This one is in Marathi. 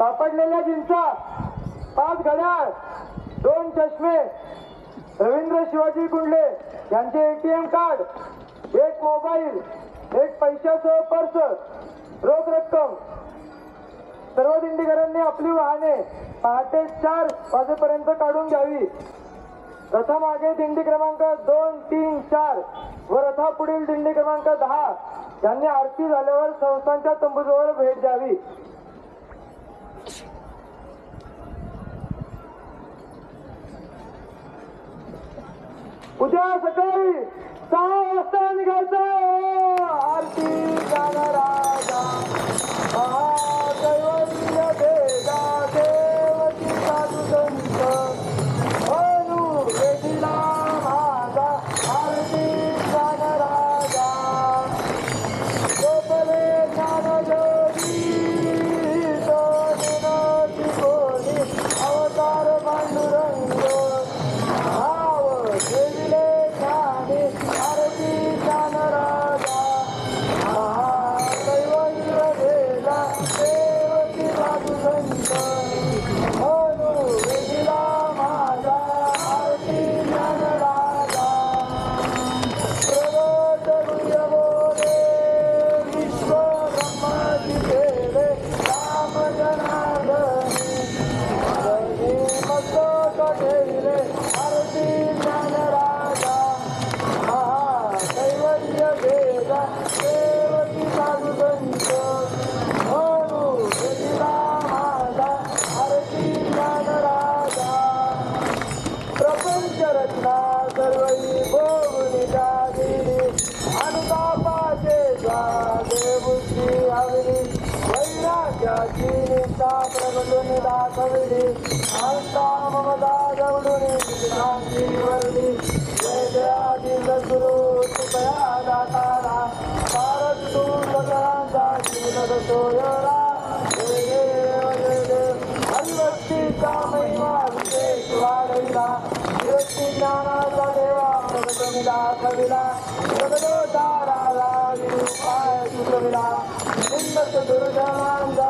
सापडलेल्या जिंचा पाच घड्याळ दोन चष्मे रवींद्र शिवाजी कुंडले यांचे एटीएम कार्ड एक मोबाईल एक पैशासह पर्स रोख रक्कम. सर्व दिंडीकरांनी आपली वाहने पहाटे चार वाजेपर्यंत काढून घ्यावी. रथामागे दिंडी क्रमांक दोन तीन चार व रथापुढील दिंडी क्रमांक दहा यांनी आरती झाल्यावर संस्थांच्या तंबूजवळ भेट द्यावी. उद्या सकाळी सहा वाजता वैराग्याची निष्ठा दाखविली आस्था ममता जवळून शांती वरली जय जयादी सद्गुरु कृपया दातारा। भारत तू सगळ्यांचा जीवन सोयरा। जय देव जय देव महिमा विशेष वाढविला। व्यक्ती ज्ञानाचा देवा दाखविला प्रगटो सुचविला दुर्जनांचा